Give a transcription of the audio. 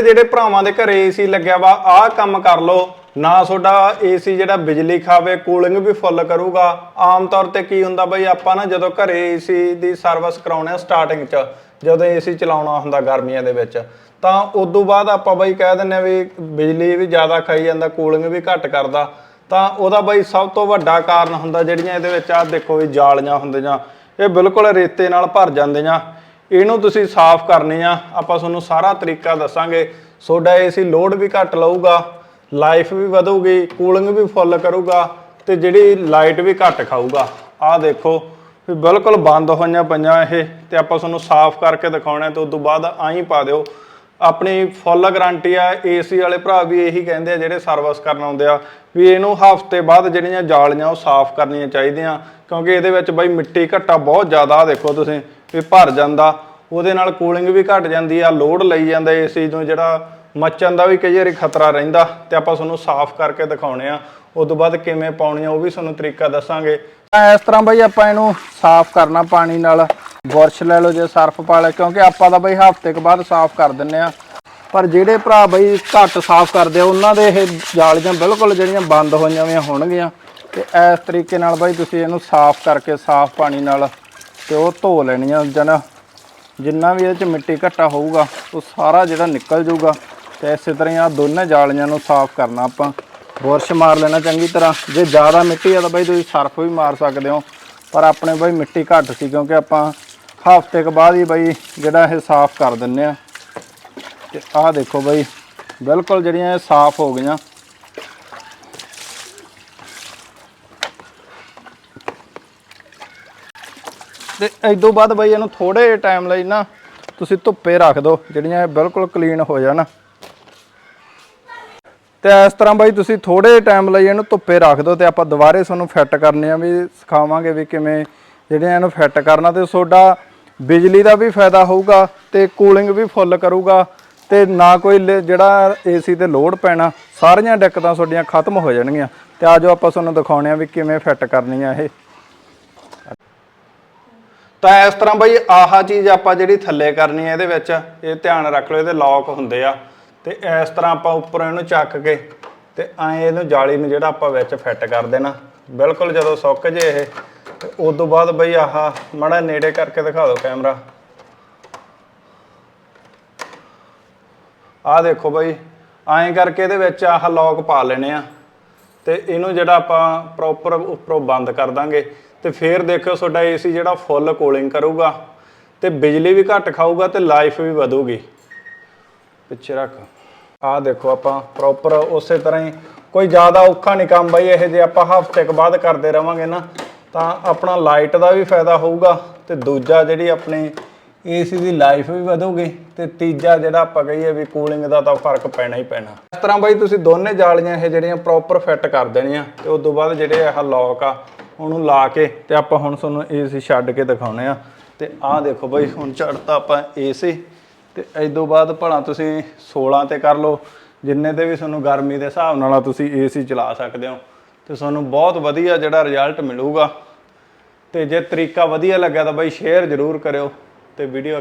ਜਿਹੜੇ ਭਰਾਵਾਂ ਦੇ ਘਰੇ ਏਸੀ ਲੱਗਿਆ ਵਾ, ਆਹ ਕੰਮ ਕਰ ਲਓ। ਨਾ ਤੁਹਾਡਾ ਏਸੀ ਜਿਹੜਾ ਬਿਜਲੀ ਖਾਵੇ ਕੂਲਿੰਗ ਵੀ ਫੁੱਲ ਕਰੂਗਾ। ਆਮ ਤੌਰ ਤੇ ਕੀ ਹੁੰਦਾ ਬਈ, ਆਪਾਂ ਨਾ ਜਦੋਂ ਘਰੇ ਏਸੀ ਦੀ ਸਰਵਿਸ ਕਰਾਉਣੇ ਆ ਸਟਾਰਟਿੰਗ 'ਚ, ਜਦੋਂ ਏਸੀ ਚਲਾਉਣਾ ਹੁੰਦਾ ਗਰਮੀਆਂ ਦੇ ਵਿੱਚ, ਤਾਂ ਉਦੋਂ ਬਾਅਦ ਆਪਾਂ ਬਈ ਕਹਿ ਦਿੰਨੇ ਆ ਵੀ ਬਿਜਲੀ ਵੀ ਜ਼ਿਆਦਾ ਖਾਈ ਜਾਂਦਾ ਕੂਲਿੰਗ ਵੀ ਘੱਟ ਕਰਦਾ। ਤਾਂ ਉਹਦਾ ਬਈ ਸਭ ਤੋਂ ਵੱਡਾ ਕਾਰਨ ਹੁੰਦਾ ਜਿਹੜੀਆਂ ਇਹਦੇ ਵਿੱਚ ਆਹ ਦੇਖੋ ਵੀ ਜਾਲੀਆਂ ਹੁੰਦੀਆਂ, ਇਹ ਬਿਲਕੁਲ ਰੇਤੇ ਨਾਲ ਭਰ ਜਾਂਦੀਆਂ। ਇਹਨੂੰ ਤੁਸੀਂ ਸਾਫ਼ ਕਰਨੀ ਆ। ਆਪਾਂ ਤੁਹਾਨੂੰ ਸਾਰਾ ਤਰੀਕਾ ਦੱਸਾਂਗੇ। ਤੁਹਾਡਾ ਏਸੀ ਲੋਡ ਵੀ ਘੱਟ ਲਊਗਾ, ਲਾਈਫ ਵੀ ਵਧੂਗੀ, ਕੂਲਿੰਗ ਵੀ ਫੁੱਲ ਕਰੂਗਾ ਤੇ ਜਿਹੜੀ ਲਾਈਟ ਵੀ ਘੱਟ ਖਾਊਗਾ। ਆਹ ਦੇਖੋ ਵੀ ਬਿਲਕੁਲ ਬੰਦ ਹੋਈਆਂ ਪਈਆਂ ਇਹ ਤੇ ਆਪਾਂ ਤੁਹਾਨੂੰ ਸਾਫ਼ ਕਰਕੇ ਦਿਖਾਉਣਾ ਤੇ ਉਸ ਤੋਂ ਬਾਅਦ ਆਹੀਂ ਪਾ ਦਿਓ। ਆਪਣੀ ਫੁੱਲ ਗਾਰੰਟੀ ਆ, ਏਸੀ ਵਾਲੇ ਭਰਾ ਵੀ ਇਹੀ ਕਹਿੰਦੇ ਆ, ਜਿਹੜੇ ਸਰਵਿਸ ਕਰਨ ਆਉਂਦੇ ਆ, ਵੀ ਇਹਨੂੰ ਹਫ਼ਤੇ ਬਾਅਦ ਜਿਹੜੀਆਂ ਜਾਲੀਆਂ ਉਹ ਸਾਫ਼ ਕਰਨੀਆਂ ਚਾਹੀਦੀਆਂ। ਕਿਉਂਕਿ ਇਹਦੇ ਵਿੱਚ ਬਈ ਮਿੱਟੀ ਘੱਟਾ ਬਹੁਤ ਜ਼ਿਆਦਾ ਆ ਦੇਖੋ ਤੁਸੀਂ। ਵੀ ਭਰ ਜਾਂਦਾ, ਉਹਦੇ ਨਾਲ ਕੂਲਿੰਗ ਵੀ ਘਟ ਜਾਂਦੀ ਆ ਲੋਡ ਲਈ ਜਾਂਦਾ ਏਸੀ ਨੂੰ ਜਿਹੜਾ ਮੱਚਣ ਦਾ ਵੀ ਕਈ ਵਾਰੀ ਖਤਰਾ ਰਹਿੰਦਾ ਤੇ ਆਪਾਂ ਤੁਹਾਨੂੰ ਸਾਫ਼ ਕਰਕੇ ਦਿਖਾਉਣੇ ਆ। ਉਸ ਤੋਂ ਬਾਅਦ ਕਿਵੇਂ ਪਾਉਣੀ ਆ, ਉਹ ਵੀ ਤੁਹਾਨੂੰ ਤਰੀਕਾ ਦੱਸਾਂਗੇ। ਤਾਂ ਇਸ ਤਰ੍ਹਾਂ ਬਈ ਆਪਾਂ ਇਹਨੂੰ ਸਾਫ਼ ਕਰਨਾ ਪਾਣੀ ਨਾਲ। ਬੁਰਸ਼ ਲੈ ਲਓ ਜੇ ਸਰਫ ਪਾ ਲੈ ਕਿਉਂਕਿ ਆਪਾਂ ਤਾਂ ਬਈ ਹਫ਼ਤੇ ਕੁ ਬਾਅਦ ਸਾਫ਼ ਕਰ ਦਿੰਨੇ ਆ। ਪਰ ਜਿਹੜੇ ਭਰਾ ਬਈ ਘੱਟ ਸਾਫ਼ ਕਰਦੇ ਆ, ਉਹਨਾਂ ਦੇ ਇਹ ਜਾਲੀਆਂ ਬਿਲਕੁਲ ਜਿਹੜੀਆਂ ਬੰਦ ਹੋਈਆਂ ਹੋਈਆਂ ਹੋਣਗੀਆਂ। ਤੇ ਇਸ ਤਰੀਕੇ ਨਾਲ ਬਈ ਤੁਸੀਂ ਇਹਨੂੰ ਸਾਫ਼ ਕਰਕੇ, ਸਾਫ਼ ਪਾਣੀ ਨਾਲ ਤੇ ਉਹ ਧੋ ਲੈਣੀਆਂ ਜਨ ਜਿੰਨਾ ਵੀ ਇਹਦੇ ਚ ਮਿੱਟੀ ਘੱਟਾ ਹੋਊਗਾ, ਉਹ ਸਾਰਾ ਜਿਹੜਾ ਨਿਕਲ ਜਾਊਗਾ। ਤੇ ਇਸੇ ਤਰ੍ਹਾਂ ਹੀ ਆ ਦੋਨੇ ਜਾਲੀਆਂ ਨੂੰ ਸਾਫ਼ ਕਰਨਾ ਆਪਾਂ। ਬੁਰਸ਼ ਮਾਰ ਲੈਣਾ ਚੰਗੀ ਤਰ੍ਹਾਂ। ਜੇ ਜ਼ਿਆਦਾ ਮਿੱਟੀ ਆ ਤਾਂ ਬਈ ਤੁਸੀਂ ਸਰਫ ਵੀ ਮਾਰ ਸਕਦੇ ਹੋ। ਪਰ ਆਪਣੇ ਬਈ ਮਿੱਟੀ ਘੱਟ ਸੀ ਕਿਉਂਕਿ ਆਪਾਂ ਹਫ਼ਤੇ ਕੁ ਬਾਅਦ ਹੀ ਬਾਈ ਜਿਹੜਾ ਇਹ ਸਾਫ਼ ਕਰ ਦਿੰਨੇ ਆ। ਤੇ ਆਹ ਦੇਖੋ ਬਾਈ, ਬਿਲਕੁਲ ਜਿਹੜੀਆਂ ਇਹ ਸਾਫ਼ ਹੋ ਗਈਆਂ। ਤੇ ਇਸ ਤੋਂ ਬਾਅਦ ਬਈ ਇਹਨੂੰ ਥੋੜੇ ਟਾਈਮ ਲਈ ਨਾ ਤੁਸੀਂ ਧੁੱਪੇ ਰੱਖ ਦਿਓ, ਜਿਹੜੀਆਂ ਇਹ ਬਿਲਕੁਲ ਕਲੀਨ ਹੋ ਜਾਣ। ਤੇ ਇਸ ਤਰ੍ਹਾਂ ਬਾਈ ਤੁਸੀਂ ਥੋੜੇ ਟਾਈਮ ਲਈ ਇਹਨੂੰ ਧੁੱਪੇ ਰੱਖ ਦਿਓ ਤੇ ਆਪਾਂ ਦੁਬਾਰੇ ਤੁਹਾਨੂੰ ਫਿੱਟ ਕਰਨੇ ਆ, ਵੀ ਸਿਖਾਵਾਂਗੇ ਵੀ ਕਿਵੇਂ ਜਿਹੜੀਆਂ ਇਹਨੂੰ ਫਿੱਟ ਕਰਨਾ ਤੇ ਤੁਹਾਡਾ ਬਿਜਲੀ ਦਾ ਵੀ ਫਾਇਦਾ ਹੋਊਗਾ ਤੇ ਕੂਲਿੰਗ ਵੀ ਫੁੱਲ ਕਰੂਗਾ ਤੇ ਨਾ ਕੋਈ ਲ- ਜਿਹੜਾ ਏਸੀ ਤੇ ਲੋਡ ਪੈਣਾ, ਸਾਰੀਆਂ ਦਿੱਕਤਾਂ ਤੁਹਾਡੀਆਂ ਖਤਮ ਹੋ ਜਾਣਗੀਆਂ। ਤੇ ਆਜੋ ਆਪਾਂ ਤੁਹਾਨੂੰ ਦਿਖਾਉਣੇ ਆ ਵੀ ਕਿਵੇਂ ਫਿੱਟ ਕਰਨੀ ਆ ਇਹ। ਤਾਂ ਇਸ ਤਰ੍ਹਾਂ ਬਈ ਆਹ ਚੀਜ਼ ਆਪਾਂ ਜਿਹੜੀ ਥੱਲੇ ਕਰਨੀ ਹੈ ਇਹਦੇ ਵਿੱਚ, ਇਹ ਧਿਆਨ ਰੱਖ ਲਓ, ਇਹਦੇ ਲੌਕ ਹੁੰਦੇ ਆ। ਤੇ ਇਸ ਤਰ੍ਹਾਂ ਆਪਾਂ ਉੱਪਰ ਇਹਨੂੰ ਚੱਕ ਕੇ ਤੇ ਐਂ ਇਹਨੂੰ ਜਾਲੀ ਨੂੰ ਜਿਹੜਾ ਆਪਾਂ ਵਿੱਚ ਫਿੱਟ ਕਰ ਦੇਣਾ। ਬਿਲਕੁਲ ਜਦੋਂ ਸੁੱਕ ਜੇ ਇਹ, ਤੇ ਉਸ ਤੋਂ ਬਾਅਦ ਬਈ ਆਹ ਮਾੜਾ ਨੇੜੇ ਕਰਕੇ ਦਿਖਾ ਦਿਓ ਕੈਮਰਾ। ਆਹ ਦੇਖੋ ਬਈ, ਐਂ ਕਰਕੇ ਇਹਦੇ ਵਿੱਚ ਆਹ ਲੌਕ ਪਾ ਲੈਣੇ ਆ। ਤੇ ਇਹਨੂੰ ਜਿਹੜਾ ਆਪਾਂ ਪ੍ਰੋਪਰ ਉੱਪਰੋਂ ਬੰਦ ਕਰ ਦਾਂਗੇ। ਤੇ ਫਿਰ ਦੇਖਿਓ ਤੁਹਾਡਾ ਏਸੀ ਜਿਹੜਾ ਫੁੱਲ ਕੂਲਿੰਗ ਕਰੂਗਾ ਤੇ ਬਿਜਲੀ ਵੀ ਘੱਟ ਖਾਊਗਾ ਤੇ ਲਾਈਫ ਵੀ ਵਧੂਗੀ। ਪਿੱਛੇ ਰੱਖ। ਆਹ ਦੇਖੋ ਆਪਾਂ ਪ੍ਰੋਪਰ ਉਸੇ ਤਰ੍ਹਾਂ ਹੀ ਕੋਈ ਜ਼ਿਆਦਾ ਔਖਾ ਨਹੀਂ ਕੰਮ ਬਈ, ਇਹ ਜੇ ਆਪਾਂ ਹਫ਼ਤੇ ਕੁ ਬਾਅਦ ਕਰਦੇ ਰਵਾਂਗੇ ਨਾ, ਤਾਂ ਆਪਣਾ ਲਾਈਟ ਦਾ ਵੀ ਫਾਇਦਾ ਹੋਊਗਾ ਤੇ ਦੂਜਾ ਜਿਹੜੀ ਆਪਣੀ ਏਸੀ ਦੀ ਲਾਈਫ ਵੀ ਵਧੂਗੀ ਤੇ ਤੀਜਾ ਜਿਹੜਾ ਆਪਾਂ ਕਹੀਏ ਵੀ ਕੂਲਿੰਗ ਦਾ ਤਾਂ ਫ਼ਰਕ ਪੈਣਾ ਹੀ ਪੈਣਾ। ਇਸ ਤਰ੍ਹਾਂ ਬਾਈ ਤੁਸੀਂ ਦੋਨੇ ਜਾਲੀਆਂ ਇਹ ਜਿਹੜੀਆਂ ਪ੍ਰੋਪਰ ਫਿੱਟ ਕਰ ਦੇਣੀਆਂ ਤੇ ਉਸ ਤੋਂ ਬਾਅਦ ਜਿਹੜੇ ਇਹ ਲੌਕ ਆ ਉਹਨੂੰ ਲਾ ਕੇ ਤੇ ਆਪਾਂ ਹੁਣ ਤੁਹਾਨੂੰ ਏਸੀ ਛੱਡ ਕੇ ਦਿਖਾਉਣੇ ਆ। ਤੇ ਆਹ ਦੇਖੋ ਬਈ, ਹੁਣ ਚੜਤਾ ਆਪਾਂ ਏਸੀ ਤੇ ਇਸ ਤੋਂ ਬਾਅਦ ਭਲਾ ਤੁਸੀਂ 16 ਤੇ ਕਰ ਲਓ। ਜਿੰਨੇ ਤੇ ਵੀ ਤੁਹਾਨੂੰ ਗਰਮੀ ਦੇ ਹਿਸਾਬ ਨਾਲ ਆ ਤੁਸੀਂ ਏਸੀ ਚਲਾ ਸਕਦੇ ਹੋ। ਤੇ ਤੁਹਾਨੂੰ ਬਹੁਤ ਵਧੀਆ ਜਿਹੜਾ ਰਿਜ਼ਲਟ ਮਿਲੂਗਾ। ਤੇ ਜੇ ਤਰੀਕਾ ਵਧੀਆ ਲੱਗਾ ਤਾਂ ਬਾਈ ਸ਼ੇਅਰ ਜ਼ਰੂਰ ਕਰਿਓ। ਤੇ ਵੀਡੀਓ